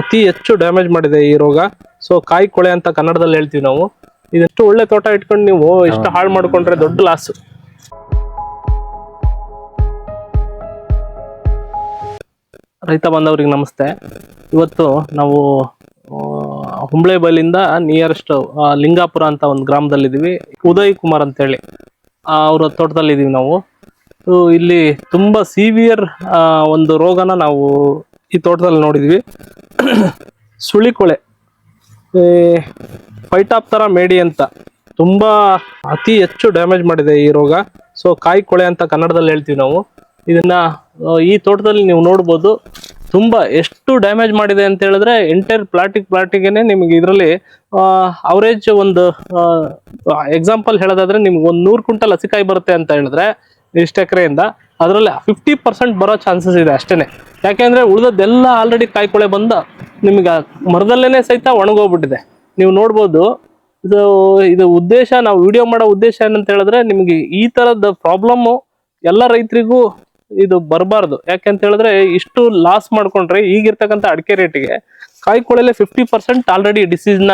ಅತಿ ಹೆಚ್ಚು ಡ್ಯಾಮೇಜ್ ಮಾಡಿದೆ ಈ ರೋಗ. ಸೊ ಕಾಯಿ ಕೊಳೆ ಅಂತ ಕನ್ನಡದಲ್ಲಿ ಹೇಳ್ತೀವಿ ನಾವು. ಇದೆಷ್ಟು ಒಳ್ಳೆ ತೋಟ ಇಟ್ಕೊಂಡು ನೀವು ಇಷ್ಟು ಹಾಳು ಮಾಡ್ಕೊಂಡ್ರೆ ದೊಡ್ಡ ಲಾಸ್ ರೈತ ಬಾಂಧವರಿಗೆ ನಮಸ್ತೆ. ಇವತ್ತು ನಾವು ಹುಂಬ್ಳೆಬೈಲಿಂದ ನಿಯರೆಸ್ಟ್ ಲಿಂಗಾಪುರ ಅಂತ ಒಂದು ಗ್ರಾಮದಲ್ಲಿದ್ದೀವಿ. ಉದಯ್ ಕುಮಾರ್ ಅಂತೇಳಿ ಅವರ ತೋಟದಲ್ಲಿದ್ದೀವಿ ನಾವು. ಸೊ, ಇಲ್ಲಿ ತುಂಬ ಸಿವಿಯರ್ ಒಂದು ರೋಗನ ನಾವು ಈ ತೋಟದಲ್ಲಿ ನೋಡಿದ್ವಿ. ಸುಳಿಕೊಳೆ ಫೈಟಾಪ್ತರ ಮೇಡಿ ಅಂತ. ತುಂಬಾ ಅತಿ ಹೆಚ್ಚು ಡ್ಯಾಮೇಜ್ ಮಾಡಿದೆ ಈ ರೋಗ. ಸೊ, ಕಾಯಿ ಕೊಳೆ ಅಂತ ಕನ್ನಡದಲ್ಲಿ ಹೇಳ್ತೀವಿ ನಾವು. ಇದನ್ನ ಈ ತೋಟದಲ್ಲಿ ನೀವು ನೋಡ್ಬೋದು. ತುಂಬಾ ಎಷ್ಟು ಡ್ಯಾಮೇಜ್ ಮಾಡಿದೆ ಅಂತ ಹೇಳಿದ್ರೆ, ಎಂಟೈರ್ ಪ್ಲಾಟಿಕ್ ಪ್ಲಾಟಿಗೆನೆ ನಿಮಗೆ ಇದರಲ್ಲಿ ಅವರೇಜ್ ಒಂದು ಎಕ್ಸಾಂಪಲ್ ಹೇಳೋದಾದ್ರೆ ನಿಮ್ಗೆ ಒಂದು ನೂರು ಕ್ವಿಂಟಲ್ ಹಸಿಕಾಯಿ ಬರುತ್ತೆ ಅಂತ ಹೇಳಿದ್ರೆ, ಇಷ್ಟು ಎಕರೆಯಿಂದ. ಅದರಲ್ಲಿ ಫಿಫ್ಟಿ ಪರ್ಸೆಂಟ್ ಬರೋ ಚಾನ್ಸಸ್ ಇದೆ ಅಷ್ಟೇ ಯಾಕೆಂದ್ರೆ ಉಳಿದದ್ದೆಲ್ಲ ಆಲ್ರೆಡಿ ಕಾಯ್ಕೊಳೆ ಬಂದ ನಿಮಗೆ ಮರದಲ್ಲೇನೆ ಸಹಿತ ಒಣಗೋಗ್ಬಿಟ್ಟಿದೆ. ನೀವು ನೋಡ್ಬೋದು, ಇದು ಇದು ಉದ್ದೇಶ, ನಾವು ವಿಡಿಯೋ ಮಾಡೋ ಉದ್ದೇಶ ಏನಂತ ಹೇಳಿದ್ರೆ ನಿಮಗೆ ಈ ತರದ ಪ್ರಾಬ್ಲಮ್ಮು ಎಲ್ಲ ರೈತರಿಗೂ ಇದು ಬರಬಾರ್ದು. ಯಾಕೆಂತ ಹೇಳಿದ್ರೆ ಇಷ್ಟು ಲಾಸ್ ಮಾಡ್ಕೊಂಡ್ರೆ ಈಗಿರ್ತಕ್ಕಂಥ ಅಡಿಕೆ ರೇಟಿಗೆ ಕಾಯ್ಕೊಳ್ಳಲೆ ಫಿಫ್ಟಿ ಪರ್ಸೆಂಟ್ ಆಲ್ರೆಡಿ ಡಿಸೀಸ್ನ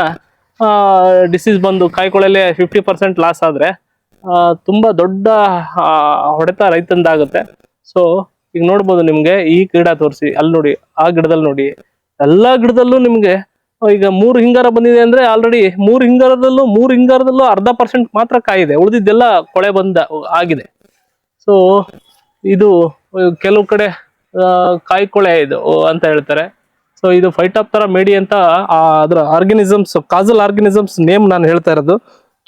ಡಿಸೀಸ್ ಬಂದು ಕಾಯ್ಕೊಳ್ಳಲೆ ಫಿಫ್ಟಿ ಪರ್ಸೆಂಟ್ ಲಾಸ್ ಆದರೆ ತುಂಬ ದೊಡ್ಡ ಹೊಡೆತ ರೈತಂದಾಗುತ್ತೆ. ಸೊ ಈಗ ನೋಡ್ಬೋದು ನಿಮಗೆ ಈ ಗಿಡ ತೋರಿಸಿ, ಅಲ್ಲಿ ನೋಡಿ, ಆ ಗಿಡದಲ್ಲಿ ನೋಡಿ. ಎಲ್ಲಾ ಗಿಡದಲ್ಲೂ ನಿಮಗೆ ಈಗ ಮೂರು ಹಿಂಗಾರ ಬಂದಿದೆ ಅಂದ್ರೆ ಆಲ್ರೆಡಿ ಮೂರು ಹಿಂಗಾರದಲ್ಲೂ ಮೂರು ಹಿಂಗಾರದಲ್ಲೂ ಅರ್ಧ ಪರ್ಸೆಂಟ್ ಮಾತ್ರ ಕಾಯಿದೆ. ಉಳಿದಿದ್ದೆಲ್ಲ ಕೊಳೆ ಬಂದ, ಆಗಿದೆ. ಸೊ ಇದು, ಕೆಲವು ಕಡೆ ಕಾಯ್ಕೊಳೆ ಕಾಯಿ ಕೊಳೆ ಇದು ಅಂತ ಹೇಳ್ತಾರೆ. ಸೊ ಇದು ಫೈಟಾಪ್ತರ ಮೇಡಿ ಅಂತ ಅದರ ಆರ್ಗನಿಸಮ್ಸ್ ಕಾಜಲ್ ಆರ್ಗನಿಸಮ್ಸ್ ನೇಮ್ ನಾನು ಹೇಳ್ತಾ ಇರೋದು.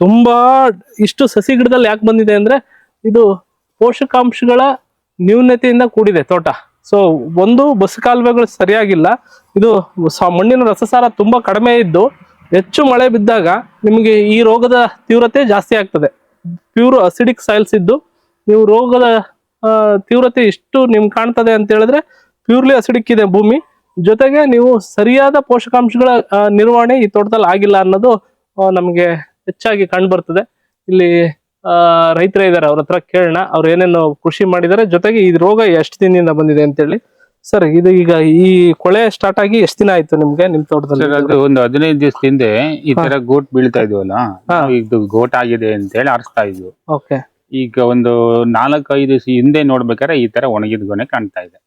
ತುಂಬಾ ಇಷ್ಟು ಸಸಿ ಗಿಡದಲ್ಲಿ ಯಾಕೆ ಬಂದಿದೆ ಅಂದ್ರೆ ಇದು ಪೋಷಕಾಂಶಗಳ ನ್ಯೂನತೆಯಿಂದ ಕೂಡಿದೆ ತೋಟ. ಸೊ ಒಂದು ಬಸ್ ಕಾಲುವೆಗಳು ಸರಿಯಾಗಿಲ್ಲ. ಇದು ಮಣ್ಣಿನ ರಸಸಾರ ತುಂಬಾ ಕಡಿಮೆ ಇದ್ದು ಹೆಚ್ಚು ಮಳೆ ಬಿದ್ದಾಗ ನಿಮಗೆ ಈ ರೋಗದ ತೀವ್ರತೆ ಜಾಸ್ತಿ ಆಗ್ತದೆ. ಪ್ಯೂರ್ ಅಸಿಡಿಕ್ ಸಾಯಿಲ್ಸ್ ಇದ್ದು ನೀವು ರೋಗದ ತೀವ್ರತೆ ಎಷ್ಟು ನಿಮ್ಗೆ ಕಾಣ್ತದೆ ಅಂತ ಹೇಳಿದ್ರೆ ಪ್ಯೂರ್ಲಿ ಅಸಿಡಿಕ್ ಇದೆ ಭೂಮಿ. ಜೊತೆಗೆ ನೀವು ಸರಿಯಾದ ಪೋಷಕಾಂಶಗಳ ನಿರ್ವಹಣೆ ಈ ತೋಟದಲ್ಲಿ ಆಗಿಲ್ಲ ಅನ್ನೋದು ನಮಗೆ ಹೆಚ್ಚಾಗಿ ಕಂಡು ಬರ್ತದೆ. ಇಲ್ಲಿ ರೈತರೇ ಇದ್ದಾರೆ ಅವ್ರ ಹತ್ರ ಕೇಳೋಣ ಅವ್ರು ಏನೇನು ಕೃಷಿ ಮಾಡಿದ್ದಾರೆ ಜೊತೆಗೆ ಈ ರೋಗ ಎಷ್ಟು ದಿನದಿಂದ ಬಂದಿದೆ ಅಂತೇಳಿ. ಸರ್ ಇದು ಈಗ ಈ ಕೊಳೆ ಸ್ಟಾರ್ಟ್ ಆಗಿ ಎಷ್ಟು ದಿನ ಆಯ್ತು ನಿಮ್ಗೆ ನಿಮ್ ತೋಟದಲ್ಲಿ? ಒಂದು ಹದಿನೈದು ದಿವಸ ಹಿಂದೆ ಈ ತರ ಗೋಟ್ ಬೀಳ್ತಾ ಇದ್ವಲ್ಲ ಇದು ಗೋಟ್ ಆಗಿದೆ ಅಂತ ಹೇಳಿ ಆರಿಸ್ತಾ ಇದ್ವು. ಓಕೆ. ಈಗ ಒಂದು ನಾಲ್ಕೈದು ದಿವಸ ಹಿಂದೆ ನೋಡ್ಬೇಕಾದ್ರೆ ಈ ತರ ಒಣಗಿದ ಗೊನೆ ಕಾಣ್ತಾ ಇದೆ.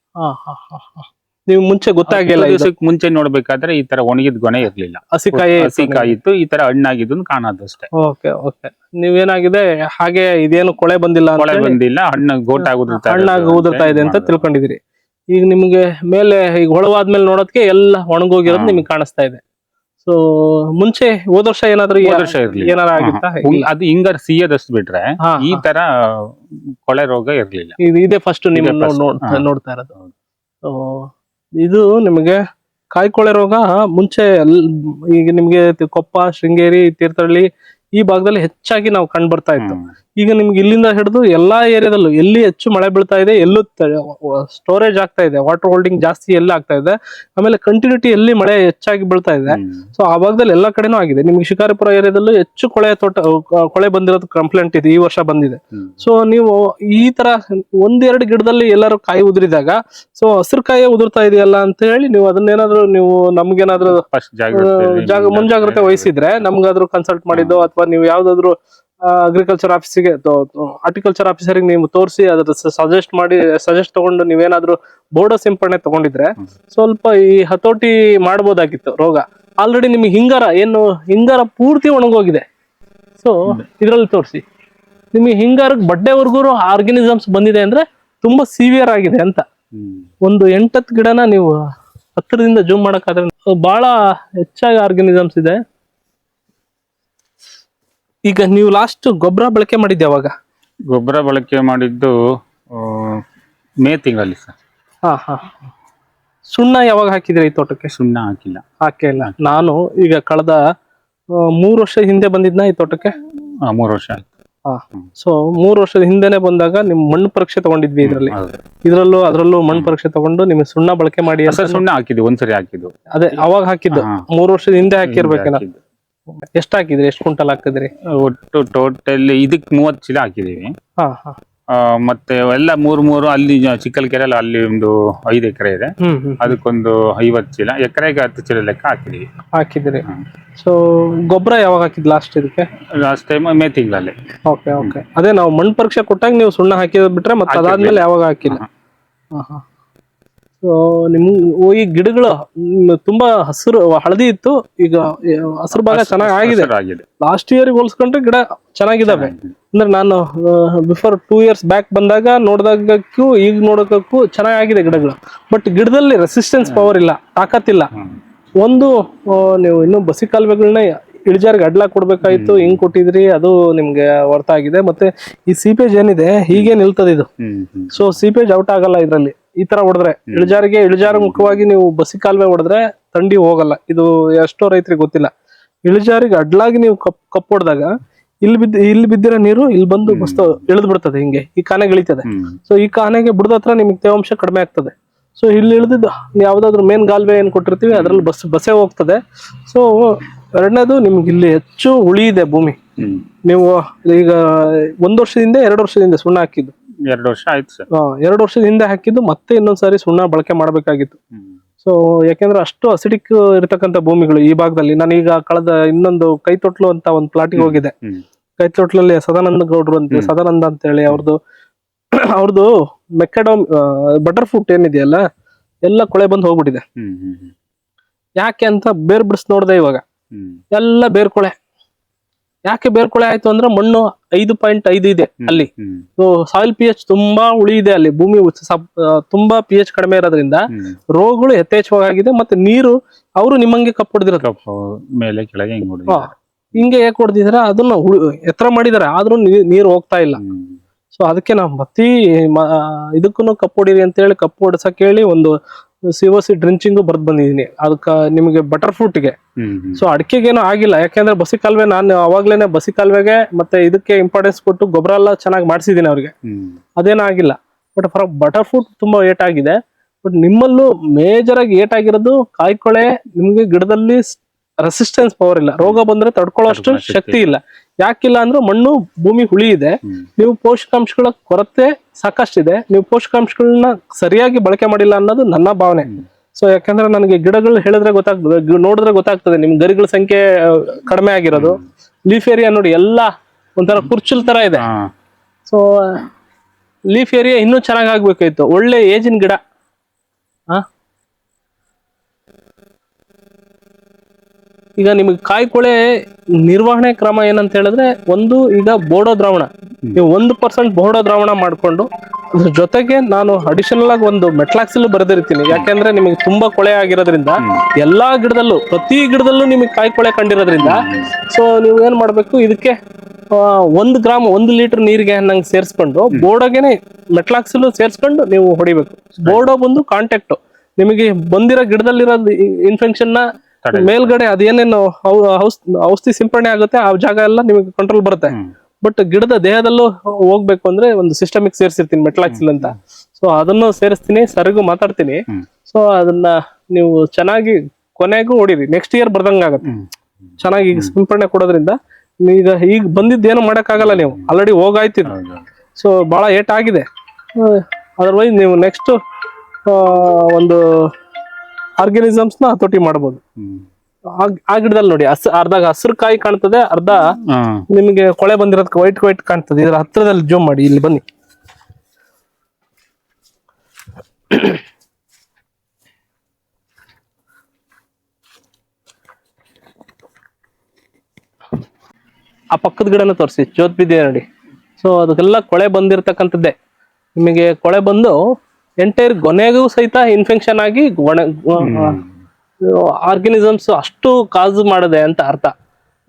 ನೀವು ಮುಂಚೆ ಗೊತ್ತಾಗಿಲ್ಲ ದಿವಸಕ್ಕೆ ಮುಂಚೆ ನೋಡ್ಬೇಕಾದ್ರೆ ಈ ತರ ಒಣಗಿದ ಗೊನೆ ಇರ್ಲಿಲ್ಲ. ಹಸಿಕಾಯಿ ಹಸಿ ಕಾಯಿತ್ತು ಈ ತರ ಹಣ್ಣಾಗಿದ್ದು ಕಾಣೋದು ಅಷ್ಟೇ. Okay okay. ನೀವೇನಾಗಿದೆ? ಹಾಗೆ ಇದೇನು ಕೊಳೆ ಬಂದಿಲ್ಲ ಕೊಳೆ ಬಂದಿಲ್ಲ ಹಣ್ಣು ಗೋಟ್ ಆಗುದಿರ್ತಾ ಹಣ್ಣಾಗಿ ಉದುರ್ತಾ ಇದೆ ಅಂತ ತಿಳ್ಕೊಂಡಿದಿರಿ ಈಗ ನಿಮ್ಗೆ ಮೇಲೆ ಈಗ ಹೊಳವಾದ್ಮೇಲೆ ನೋಡೋದಕ್ಕೆ ಎಲ್ಲ ಒಣಗೋಗಿರೋದು. ನಿಮ್ಗೆ ಕಾಣಿಸ್ತಾ ಇದೆ. ಸೊ ಮುಂಚೆ ಹೋದ ವರ್ಷ ಏನಾದ್ರು ವರ್ಷ. ಏನಾರ ಆಗಿತ್ತಾ? ಅದು ಹಿಂಗಾರ ಸಿಹಿಯದಷ್ಟು ಬಿಟ್ರೆ ಈ ತರ ಕೊಳೆ ರೋಗ ಇರ್ಲಿಲ್ಲ. ಇದೆ ಫಸ್ಟ್ ನಿಮ್ಮ ನೋಡ್ತಾ ಇರೋದು. ಇದು ನಿಮಗೆ ಕಾಯ್ಕೊಳ್ಳೆ ರೋಗ ಮುಂಚೆ ಈಗ ನಿಮ್ಗೆ ಕೊಪ್ಪ, ಶೃಂಗೇರಿ, ತೀರ್ಥಹಳ್ಳಿ ಈ ಭಾಗದಲ್ಲಿ ಹೆಚ್ಚಾಗಿ ನಾವು ಕಂಡು ಬರ್ತಾ ಇತ್ತು. ಈಗ ನಿಮ್ಗೆ ಇಲ್ಲಿಂದ ಹಿಡಿದು ಎಲ್ಲಾ ಏರಿಯಾದಲ್ಲೂ ಎಲ್ಲಿ ಹೆಚ್ಚು ಮಳೆ ಬೀಳ್ತಾ ಇದೆ ಎಲ್ಲೂ ಸ್ಟೋರೇಜ್ ಆಗ್ತಾ ಇದೆ ವಾಟರ್ ಹೋಲ್ಡಿಂಗ್ ಜಾಸ್ತಿ ಎಲ್ಲ ಆಗ್ತಾ ಇದೆ ಆಮೇಲೆ ಕಂಟಿನ್ಯೂಟಿ ಎಲ್ಲಿ ಮಳೆ ಹೆಚ್ಚಾಗಿ ಬೀಳ್ತಾ ಇದೆ. ಸೊ ಆ ಭಾಗದಲ್ಲಿ ಎಲ್ಲಾ ಕಡೆನೂ ಆಗಿದೆ ನಿಮ್ಗೆ ಶಿಕಾರಿಪುರ ಏರಿಯಾದಲ್ಲೂ ಹೆಚ್ಚು ಕೊಳೆ ತೋಟ ಕೊಳೆ ಬಂದಿರೋದು ಕಂಪ್ಲೇಂಟ್ ಇದೆ ಈ ವರ್ಷ ಬಂದಿದೆ. ಸೊ ನೀವು ಈ ತರ ಒಂದೆರಡು ಗಿಡದಲ್ಲಿ ಎಲ್ಲರೂ ಕಾಯಿ ಉದುರಿದಾಗ ಸೊ ಹಸಿರು ಕಾಯಿ ಉದುರ್ತಾ ಇದೆಯಲ್ಲ ಅಂತ ಹೇಳಿ ನೀವು ಅದನ್ನೇನಾದ್ರೂ ನೀವು ನಮ್ಗೇನಾದ್ರೂ ಮುಂಜಾಗ್ರತೆ ವಹಿಸಿದ್ರೆ ನಮ್ಗಾದ್ರೂ ಕನ್ಸಲ್ಟ್ ಮಾಡಿದ್ದು ಅಥವಾ ನೀವು ಯಾವ್ದಾದ್ರು ಅಗ್ರಿಕಲ್ಚರ್ ಆಫೀಸಿಗೆ ಹಾರ್ಟಿಕಲ್ಚರ್ ಆಫೀಸರಿಗೆ ನೀವು ತೋರಿಸಿ ಅದ್ರ ಸಜೆಸ್ಟ್ ಮಾಡಿ ಸಜೆಸ್ಟ್ ತಗೊಂಡು ನೀವೇನಾದ್ರೂ ಬೋರ್ಡೋ ಸಿಂಪಡಣೆ ತಗೊಂಡಿದ್ರೆ ಸ್ವಲ್ಪ ಈ ಹತೋಟಿ ಮಾಡಬಹುದಾಗಿತ್ತು ರೋಗ. ಆಲ್ರೆಡಿ ನಿಮಗೆ ಹಿಂಗಾರ ಏನು ಹಿಂಗಾರ ಪೂರ್ತಿ ಒಣಗೋಗಿದೆ. ಸೊ ಇದ್ರಲ್ಲಿ ತೋರಿಸಿ. ನಿಮಗೆ ಹಿಂಗಾರಕ್ಕೆ ಬಡ್ಡೆವರೆಗೂ ಆರ್ಗನಿಸಮ್ಸ್ ಬಂದಿದೆ ಅಂದ್ರೆ ತುಂಬಾ ಸಿವಿಯರ್ ಆಗಿದೆ ಅಂತ. ಒಂದು ಎಂಟತ್ತು ಗಿಡನ ನೀವು ಹತ್ತಿರದಿಂದ ಜೂಮ್ ಮಾಡಕ್ಕಾದ್ರೆ ಬಹಳ ಹೆಚ್ಚಾಗಿ ಆರ್ಗನಿಸಮ್ಸ್ ಇದೆ. ಈಗ ನೀವು ಲಾಸ್ಟ್ ಗೊಬ್ಬರ ಬಳಕೆ ಮಾಡಿದ್ದೆ ಅವಾಗ ಗೊಬ್ಬರ ಬಳಕೆ ಮಾಡಿದ್ದು ಮೇ ತಿಂಗಳಲ್ಲಿ ಸರ್. ಹಾ ಹಾ ಸುಣ್ಣ ಯಾವಾಗ ಹಾಕಿದ್ರಿ ಈ ತೋಟಕ್ಕೆ? ಸುಣ್ಣ ಹಾಕಿಲ್ಲ. ಹಾಕಿಲ್ಲ. ಇಲ್ಲ ನಾನು ಈಗ ಕಳೆದ ಮೂರು ವರ್ಷ ಹಿಂದೆ ಬಂದಿದ್ನ ಈ ತೋಟಕ್ಕೆ? ಆ, ಮೂರು ವರ್ಷ ಆಯ್ತು. ಹಾ. ಸೊ ಮೂರು ವರ್ಷದ ಹಿಂದೆನೆ ಬಂದಾಗ ನಿಮ್ ಮಣ್ಣು ಪರೀಕ್ಷೆ ತಗೊಂಡಿದ್ವಿ ಇದ್ರಲ್ಲಿ. ಹೌದು. ಇದ್ರಲ್ಲೂ ಅದ್ರಲ್ಲೂ ಮಣ್ಣು ಪರೀಕ್ಷೆ ತಗೊಂಡು ನಿಮ್ಗೆ ಸುಣ್ಣ ಬಳಕೆ ಮಾಡಿ ಅಂತ ಸರ್ ಸುಣ್ಣ ಹಾಕಿದ್ವಿ ಒಂದ್ಸರಿ ಹಾಕಿದ್ದು. ಅದೇ ಅವಾಗ ಹಾಕಿದ್ದು. ಹಾ. ಮೂರು ವರ್ಷದ ಹಿಂದೆ ಹಾಕಿರ್ಬೇಕೇನ. ಹಾಕಿದ್ದು. ಎಷ್ಟ್ ಹಾಕಿದ್ರಿ? ಎಷ್ಟ್ ಕುಂಟಲ್ ಹಾಕಿದ್ರಿ? ಒಟ್ಟು ಟೋಟಲ್ ಇದಕ್ ಮೂವತ್ತು ಚೀಲ ಹಾಕಿದೀವಿ. ಹಾ ಹಾ. ಆ, ಮತ್ತೆ ಎಲ್ಲ ಮೂರು ಮೂರು ಅಲ್ಲಿ ಚಿಕ್ಕಲ್ ಕೆರೆ ಅಲ್ಲಿ ಒಂದು ಐದು ಎಕರೆ ಇದೆ. ಹ್ಮ್ ಹ್ಮ್ ಅದಕ್ಕೊಂದು ಐವತ್ತು ಚೀಲ ಎಕರೆಗೆ ಹತ್ತು ಚೀಲ ಲೆಕ್ಕ ಹಾಕಿದೀವಿ. ಹಾಕಿದ್ರಿ. ಸೊ ಗೊಬ್ಬರ ಯಾವಾಗ ಹಾಕಿದ್ ಲಾಸ್ಟ್ ಇದಕ್ಕೆ? ಲಾಸ್ಟ್ ಟೈಮ್ ಮೇ ತಿಂಗಳಲ್ಲಿ. ಓಕೆ ಓಕೆ ಅದೇ ನಾವು ಮಣ್ಣು ಪರೀಕ್ಷೆ ಕೊಟ್ಟಾಗ ನೀವು ಸುಣ್ಣ ಹಾಕಿದ್ ಬಿಟ್ರೆ ಮತ್ತೆ ಅದಾದ್ಮೇಲೆ ಯಾವಾಗ ಹಾಕಿಲ್ಲ. ಸೊ ನಿಮ್ ಈ ಗಿಡಗಳು ಮ್, ತುಂಬಾ ಹಸಿರು ಹಳದಿ ಇತ್ತು. ಈಗ ಹಸಿರು ಭಾಗ ಚೆನ್ನಾಗಿ ಆಗಿದೆ ಆಗಿದೆ ಲಾಸ್ಟ್ ಇಯರ್ ಹೋಲ್ಸ್ಕೊಂಡ್ರೆ ಗಿಡ ಚೆನ್ನಾಗಿದಾವೆ. ಅಂದ್ರೆ ನಾನು ಬಿಫೋರ್ ಟೂ ಇಯರ್ಸ್ ಬ್ಯಾಕ್ ಬಂದಾಗ ನೋಡಿದಾಗಕ್ಕೂ ಈಗ ನೋಡೋಕ್ಕೂ ಚೆನ್ನಾಗಿದೆ ಗಿಡಗಳು. ಬಟ್ ಗಿಡದಲ್ಲಿ ರೆಸಿಸ್ಟೆನ್ಸ್ ಪವರ್ ಇಲ್ಲ ತಾಕತ್ತಿಲ್ಲ. ಒಂದು ಆ, ನೀವು ಇನ್ನು ಬಸಿ ಕಾಲುವೆಗಳನ್ನ ಇಳಿಜಾರಿಗೆ ಅಡ್ಲ ಕೊಡ್ಬೇಕಾಯ್ತು ಹಿಂಗ್ ಕೊಟ್ಟಿದ್ರಿ ಅದು ನಿಮ್ಗೆ ವರ್ತ ಆಗಿದೆ ಮತ್ತೆ ಈ ಸೀಪೇಜ್ ಏನಿದೆ ಹೀಗೆ ನಿಲ್ತದ ಇದು ಹ್ಮ್ ಹ್ಮ್. ಸೊ ಸೀಪೇಜ್ ಔಟ್ ಆಗಲ್ಲ ಇದ್ರಲ್ಲಿ. ಈ ತರ ಹೊಡೆದ್ರೆ ಇಳಿಜಾರಿಗೆ ಇಳಿಜಾರು ಮುಖವಾಗಿ ನೀವು ಬಸಿ ಕಾಲುವೆ ಹೊಡೆದ್ರೆ ತಂಡಿ ಹೋಗಲ್ಲ. ಇದು ಎಷ್ಟೋ ರೈತರಿಗೆ ಗೊತ್ತಿಲ್ಲ. ಇಳಿಜಾರಿಗೆ ಅಡ್ಲಾಗಿ ನೀವು ಕಪ್ ಕಪ್ ಹೊಡೆದಾಗ ಇಲ್ಲಿ ಬಿದ್ದ ಇಲ್ಲಿ ಬಿದ್ದಿರೋ ನೀರು ಇಲ್ಲಿ ಬಂದು ಮಸ್ತ್ ಇಳಿದು ಬಿಡ್ತದೆ ಹಿಂಗೆ. ಈ ಕಾನೆಗೆ ಇಳಿತದೆ. ಸೊ ಈ ಕಾನೆಗೆ ಬಿಡದ ಹತ್ರ ನಿಮಗೆ ತೇವಾಂಶ ಕಡಿಮೆ ಆಗ್ತದೆ. ಸೊ ಇಲ್ಲಿ ಇಳಿದಿದ್ದು ಯಾವ್ದಾದ್ರು ಮೇನ್ ಗಾಲ್ವೆ ಏನ್ ಕೊಟ್ಟಿರ್ತೀವಿ ಅದ್ರಲ್ಲಿ ಬಸ್ ಬಸ್ಸೇ ಹೋಗ್ತದೆ. ಸೊ ಎರಡನೇದು ನಿಮ್ಗೆ ಇಲ್ಲಿ ಹೆಚ್ಚು ಉಳಿ ಇದೆ ಭೂಮಿ. ನೀವು ಈಗ ಒಂದ್ ವರ್ಷದಿಂದ ಎರಡು ವರ್ಷದಿಂದ ಸುಣ್ಣ ಹಾಕಿದ್ದು. ಎರಡು ವರ್ಷ ಆಯ್ತು ಸರ್. ಎರಡು ವರ್ಷದ ಹಿಂದೆ ಹಾಕಿದ್ದು ಮತ್ತೆ ಇನ್ನೊಂದ್ಸಾರಿ ಸುಣ್ಣ ಬಳಕೆ ಮಾಡಬೇಕಾಗಿತ್ತು. ಸೊ ಯಾಕೆಂದ್ರೆ ಅಷ್ಟು ಅಸಿಡಿಕ್ ಇರತಕ್ಕಂತ ಭೂಮಿಗಳು ಈ ಭಾಗದಲ್ಲಿ ನಾನೀಗ ಕಳೆದ ಇನ್ನೊಂದು ಕೈ ತೊಟ್ಲು ಅಂತ ಒಂದು ಪ್ಲಾಟಿಗೆ ಹೋಗಿದೆ ಕೈ ತೊಟ್ಲಲ್ಲಿ ಸದಾನಂದ ಗೌಡ್ರು ಅಂತ ಸದಾನಂದ ಅಂತ ಹೇಳಿ ಅವ್ರದ್ದು ಅವ್ರದ್ದು ಮೆಕ್ಕಡೋಮ್ ಬಟರ್ ಫ್ರೂಟ್ ಏನಿದೆಯಲ್ಲ ಎಲ್ಲ ಕೊಳೆ ಬಂದು ಹೋಗ್ಬಿಟ್ಟಿದೆ. ಯಾಕೆ ಅಂತ ಬೇರ್ ಬಿಡಿಸ್ ನೋಡ್ದೆ ಇವಾಗ. ಎಲ್ಲ ಬೇರ್ ಬೇರ್ಕೊಳೆ ಯಾಕೆ ಬೇರ್ಕೊಳೆ ಆಯ್ತು ಅಂದ್ರೆ ಮಣ್ಣು ಐದು ಪಾಯಿಂಟ್ ಐದು ಇದೆ ಅಲ್ಲಿ. ಸಾಯಿಲ್ ಪಿ ಎಚ್ ತುಂಬಾ ಉಳಿ ಇದೆ ಅಲ್ಲಿ. ಭೂಮಿ ತುಂಬಾ ಪಿ ಎಚ್ ಕಡಿಮೆ ಇರೋದ್ರಿಂದ ರೋಗಗಳು ಯಥೇಚ್ಛವಾಗಿದೆ ಮತ್ತೆ ನೀರು ಅವರು ನಿಮ್ಮಂಗೆ ಕಪ್ ಮೇಲೆ ಕೆಳಗೆ ಹಿಂಗ್ ಯಾಕೆ ಹೊಡೆದಿದ್ರೆ? ಅದನ್ನ ಎತ್ತರ ಮಾಡಿದಾರೆ. ಆದ್ರೂ ನೀರು ಹೋಗ್ತಾ ಇಲ್ಲ. ಸೊ ಅದಕ್ಕೆ ನಾವು ಮತ್ತಿ ಇದಕ್ಕೂ ಕಪ್ಪು ಹೊಡೀರಿ ಅಂತ ಹೇಳಿ ಕಪ್ಪು ಹೊಡ್ಸಕ್ ಹೇಳಿ ಒಂದು ಸಿ ಓ ಸಿ ಡ್ರಿಂಚಿಂಗು ಬರ್ದ್ ಬಂದಿದ್ದೀನಿ ಅದಕ್ಕೆ ನಿಮಗೆ ಬಟರ್ ಫ್ರೂಟ್ಗೆ ಸೊ ಅಡಿಕೆಗೇನು ಆಗಿಲ್ಲ. ಯಾಕೆಂದ್ರೆ ಬಸಿ ಕಾಲುವೆ ನಾನು ಅವಾಗ್ಲೇನೆ ಬಸಿ ಕಾಲುವೆಗೆ ಮತ್ತೆ ಇದಕ್ಕೆ ಇಂಪಾರ್ಟೆನ್ಸ್ ಕೊಟ್ಟು ಗೊಬ್ಬರ ಎಲ್ಲ ಚೆನ್ನಾಗಿ ಮಾಡಿಸಿದ್ದೀನಿ ಅವ್ರಿಗೆ. ಅದೇನೋ ಅದೇನೂ ಆಗಿಲ್ಲ. ಬಟ್ ಫಾರ್ ಬಟರ್ ಫ್ರೂಟ್ ತುಂಬಾ ಏಟ್ ಆಗಿದೆ ಬಟ್ ನಿಮ್ಮಲ್ಲೂ ಮೇಜರ್ ಆಗಿ ಏಟ್ ಆಗಿರೋದು ಕಾಯ್ಕೊಳೆ ನಿಮ್ಗೆ ಗಿಡದಲ್ಲಿ ರೆಸಿಸ್ಟೆನ್ಸ್ ಪವರ್ ಇಲ್ಲ. ರೋಗ ಬಂದ್ರೆ ತಡ್ಕೊಳ್ಳೋಷ್ಟು ತಡ್ಕೊಳ್ಳೋ ಶಕ್ತಿ ಇಲ್ಲ. ಯಾಕಿಲ್ಲ ಅಂದ್ರೆ ಮಣ್ಣು ಭೂಮಿ ಹುಳಿ ಇದೆ. ನೀವು ಪೋಷಕಾಂಶಗಳ ಕೊರತೆ ಸಾಕಷ್ಟಿದೆ. ನೀವು ಪೋಷಕಾಂಶಗಳನ್ನ ಸರಿಯಾಗಿ ಬಳಕೆ ಮಾಡಿಲ್ಲ ಅನ್ನೋದು ನನ್ನ ಭಾವನೆ. ಸೊ ಯಾಕಂದ್ರೆ ನನಗೆ ಗಿಡಗಳು ಹೇಳಿದ್ರೆ ಗೊತ್ತಾಗ್ತದೆ. ನೋಡಿದ್ರೆ ಗೊತ್ತಾಗ್ತದೆ. ನಿಮ್ ಗರಿಗಳ ಸಂಖ್ಯೆ ಕಡಿಮೆ ಆಗಿರೋದು. ಲೀಫ್ ಏರಿಯಾ ನೋಡಿ ಎಲ್ಲ ಒಂಥರ ಕುರ್ಚಲ್ ತರ ಇದೆ. ಹಾ. ಸೊ ಲೀಫ್ ಏರಿಯಾ ಇನ್ನೂ ಚೆನ್ನಾಗಿ ಆಗ್ಬೇಕಾಯ್ತು. ಒಳ್ಳೆ ಏಜಿನ ಗಿಡ. ಆ? ಈಗ ನಿಮಗೆ ಕಾಯಿಕೊಳೆ ನಿರ್ವಹಣೆ ಕ್ರಮ ಏನಂತ ಹೇಳಿದ್ರೆ ಒಂದು ಈಗ ಬೋಡೋ ದ್ರಾವಣ. ನೀವು ಒಂದು ಪರ್ಸೆಂಟ್ ಬೋಡೋ ದ್ರಾವಣ ಮಾಡಿಕೊಂಡು ಅದ್ರ ಜೊತೆಗೆ ನಾನು ಅಡಿಷನಲ್ ಆಗಿ ಒಂದು ಮೆಟ್ಲಾಕ್ಸಿಲ್ ಬರೆದಿರ್ತೀನಿ. ಯಾಕೆಂದ್ರೆ ನಿಮಗೆ ತುಂಬಾ ಕೊಳೆ ಆಗಿರೋದ್ರಿಂದ ಎಲ್ಲಾ ಗಿಡದಲ್ಲೂ ಪ್ರತಿ ಗಿಡದಲ್ಲೂ ನಿಮಗೆ ಕಾಯಿಕೊಳೆ ಕಂಡಿರೋದ್ರಿಂದ ಸೊ ನೀವು ಏನ್ ಮಾಡ್ಬೇಕು ಇದಕ್ಕೆ ಒಂದು ಗ್ರಾಮ್ ಒಂದು ಲೀಟರ್ ನೀರಿಗೆ ನಂಗೆ ಸೇರಿಸ್ಕೊಂಡು ಬೋರ್ಡೋಗೆನೆ ಮೆಟ್ಲಾಕ್ಸಿಲ್ ಸೇರಿಸ್ಕೊಂಡು ನೀವು ಹೊಡಿಬೇಕು. ಬೋರ್ಡೋ ಬಂದು ಕಾಂಟ್ಯಾಕ್ಟ್ ನಿಮಗೆ ಬಂದಿರೋ ಗಿಡದಲ್ಲಿರೋ ಇನ್ಫೆಕ್ಷನ್ನ. ಮೇಲ್ಗಡೆ ಅದೇನೇನು ಔಷಧಿ ಸಿಂಪಡಣೆ ಆಗುತ್ತೆ ಆ ಜಾಗ ಎಲ್ಲ ನಿಮಗೆ ಕಂಟ್ರೋಲ್ ಬರುತ್ತೆ. ಬಟ್ ಗಿಡದ ದೇಹದಲ್ಲೂ ಹೋಗ್ಬೇಕು ಅಂದ್ರೆ ಒಂದು ಸಿಸ್ಟಮಿಕ್ ಸೇರಿಸಿರ್ತೀನಿ ಮೆಟ್ಲಾಕ್ಸಿಲ್ ಅಂತ. ಸೊ ಅದನ್ನು ಸೇರಿಸ್ತೀನಿ ಸರಿಗೂ ಮಾತಾಡ್ತೀನಿ. ಸೊ ಅದನ್ನ ನೀವು ಚೆನ್ನಾಗಿ ಕೊನೆಗೂ ಹೊಡೀರಿ. ನೆಕ್ಸ್ಟ್ ಇಯರ್ ಬರ್ದಂಗ ಆಗುತ್ತೆ. ಚೆನ್ನಾಗಿ ಈಗ ಸಿಂಪಡಣೆ ಕೊಡೋದ್ರಿಂದ ಈಗ ಈಗ ಬಂದಿದ್ದೇನು ಮಾಡೋಕ್ಕಾಗಲ್ಲ ನೀವು. ಆಲ್ರೆಡಿ ಹೋಗಾಯ್ತಿ. ಸೊ ಬಹಳ ಏಟ್ ಆಗಿದೆ ಅದರ್ವೈಸ್ ನೀವು ನೆಕ್ಸ್ಟ್ ಒಂದು ಆರ್ಗನಿಸಮ್ಸ್ನ ಹತೋಟಿ ಮಾಡಬಹುದು ಆ- ಗಿಡದಲ್ಲಿ ನೋಡಿ ಹಸ್ ಅರ್ಧ ಹಸಿರು ಕಾಯಿ ಕಾಣ್ತದೆ ಅರ್ಧ. ನಿಮಗೆ ಕೊಳೆ ಬಂದಿರೋದಕ್ಕೆ ವೈಟ್ ವೈಟ್ ಕಾಣ್ತದೆ. ಇದರ ಹತ್ರದಲ್ಲಿ ಜೂಮ್ ಮಾಡಿ ಇಲ್ಲಿ ಬನ್ನಿ. ಆ ಪಕ್ಕದ ಗಿಡನ ತೋರಿಸಿ ಜೋತ್ ಬಿದ್ದಿದೆ ನೋಡಿ. ಸೊ ಅದಕ್ಕೆಲ್ಲ ಕೊಳೆ ಬಂದಿರತಕ್ಕಂಥದ್ದೇ. ನಿಮಗೆ ಕೊಳೆ ಬಂದು ಎಂಟೈರ್ ಗೊನೆಗೂ ಸಹಿತ ಇನ್ಫೆಕ್ಷನ್ ಆಗಿ ಒಣ ಆರ್ಗನಿಸಮ್ಸ್ ಅಷ್ಟು ಕಾಜು ಮಾಡದೆ ಅಂತ ಅರ್ಥ.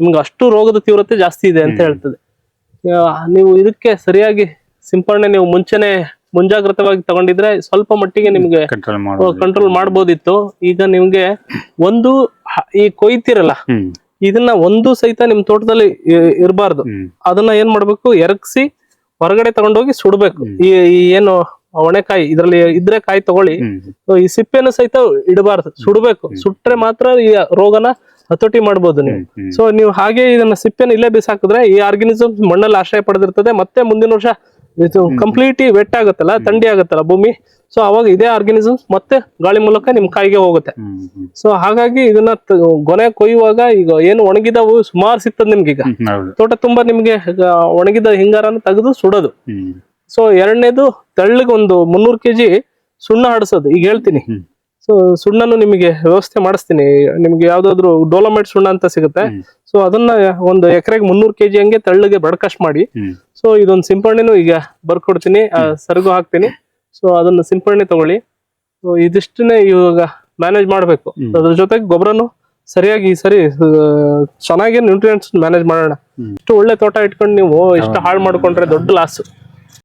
ನಿಮ್ಗೆ ಅಷ್ಟು ರೋಗದ ತೀವ್ರತೆ ಜಾಸ್ತಿ ಇದೆ ಅಂತ ಹೇಳ್ತದೆ. ನೀವು ಇದಕ್ಕೆ ಸರಿಯಾಗಿ ಸಿಂಪರಣೆ ನೀವು ಮುಂಚೆನೆ ಮುಂಜಾಗ್ರತವಾಗಿ ತಗೊಂಡಿದ್ರೆ ಸ್ವಲ್ಪ ಮಟ್ಟಿಗೆ ನಿಮ್ಗೆ ಕಂಟ್ರೋಲ್ ಮಾಡ್ಬೋದಿತ್ತು. ಈಗ ನಿಮ್ಗೆ ಒಂದು ಈ ಕೊಯ್ತಿರಲ್ಲ ಇದನ್ನ ಒಂದು ಸಹಿತ ನಿಮ್ ತೋಟದಲ್ಲಿ ಇರಬಾರ್ದು. ಅದನ್ನ ಏನ್ ಮಾಡ್ಬೇಕು? ಎರಗಿಸಿ ಹೊರಗಡೆ ತಗೊಂಡೋಗಿ ಸುಡ್ಬೇಕು. ಈ ಏನು ಒಣೆಕಾಯಿ ಇದ್ರಲ್ಲಿ ಇದ್ರೆ ಕಾಯಿ ತಗೊಳ್ಳಿ. ಈ ಸಿಪ್ಪೆನು ಸಹಿತ ಇಡಬಾರ್ದು. ಸುಡ್ಬೇಕು. ಸುಟ್ರೆ ಮಾತ್ರ ಈ ರೋಗನ ಹತೋಟಿ ಮಾಡ್ಬೋದು ನೀವು. ಸೊ ನೀವು ಹಾಗೆ ಇದನ್ನ ಸಿಪ್ಪೆನ ಇಲ್ಲೇ ಬಿಸಾಕಿದ್ರೆ ಈ ಆರ್ಗನಿಸಮ್ ಮಣ್ಣಲ್ಲಿ ಆಶ್ರಯ ಪಡೆದಿರ್ತದೆ. ಮತ್ತೆ ಮುಂದಿನ ವರ್ಷ ಇದು ಕಂಪ್ಲೀಟ್ಲಿ ವೆಟ್ ಆಗುತ್ತಲ್ಲ ತಂಡಿ ಆಗುತ್ತಲ್ಲ ಭೂಮಿ. ಸೊ ಅವಾಗ ಇದೇ ಆರ್ಗನಿಸಮ್ ಮತ್ತೆ ಗಾಳಿ ಮೂಲಕ ನಿಮ್ ಕಾಯಿಗೆ ಹೋಗುತ್ತೆ. ಸೊ ಹಾಗಾಗಿ ಇದನ್ನ ಗೊನೆ ಕೊಯ್ಯುವಾಗ ಈಗ ಏನು ಒಣಗಿದವು ಸುಮಾರು ಸಿಗ್ತದೆ ನಿಮ್ಗೆ ಈಗ ತೋಟ ತುಂಬಾ ನಿಮ್ಗೆ ಒಣಗಿದ ಹಿಂಗಾರನ ತೆಗೆದು ಸುಡೋದು. ಸೊ ಎರಡನೇದು ತಳ್ಳಿಗೆ ಒಂದು ಮುನ್ನೂರು ಕೆಜಿ ಸುಣ್ಣ ಆಡಿಸೋದು ಈಗ ಹೇಳ್ತೀನಿ. ಸೊ ಸುಣ್ಣನು ನಿಮಗೆ ವ್ಯವಸ್ಥೆ ಮಾಡಿಸ್ತೀನಿ. ನಿಮ್ಗೆ ಯಾವ್ದಾದ್ರು ಡೋಲಮೈಟ್ ಸುಣ್ಣ ಅಂತ ಸಿಗುತ್ತೆ. ಸೊ ಅದನ್ನ ಒಂದು ಎಕರೆಗೆ ಮುನ್ನೂರು ಕೆಜಿ ಹಂಗೆ ತೆಳ್ಳಗೆ ಬಡ್ಕಷ್ಟ್ ಮಾಡಿ. ಸೊ ಇದೊಂದು ಸಿಂಪರಣೆನು ಈಗ ಬರ್ಕೊಡ್ತೀನಿ. ಸರಗು ಹಾಕ್ತೀನಿ. ಸೊ ಅದನ್ನ ಸಿಂಪರಣೆ ತಗೊಳ್ಳಿ. ಸೊ ಇದಿಷ್ಟನ್ನೇ ಇವಾಗ ಮ್ಯಾನೇಜ್ ಮಾಡಬೇಕು. ಅದ್ರ ಜೊತೆಗೆ ಗೊಬ್ಬರನು ಸರಿಯಾಗಿ ಈ ಸರಿ ಚೆನ್ನಾಗಿ ನ್ಯೂಟ್ರಿಯೆಂಟ್ಸ್ ಮ್ಯಾನೇಜ್ ಮಾಡೋಣ. ಇಷ್ಟು ಒಳ್ಳೆ ತೋಟ ಇಟ್ಕೊಂಡು ನೀವು ಇಷ್ಟು ಹಾಳು ಮಾಡ್ಕೊಂಡ್ರೆ ದೊಡ್ಡ ಲಾಸ್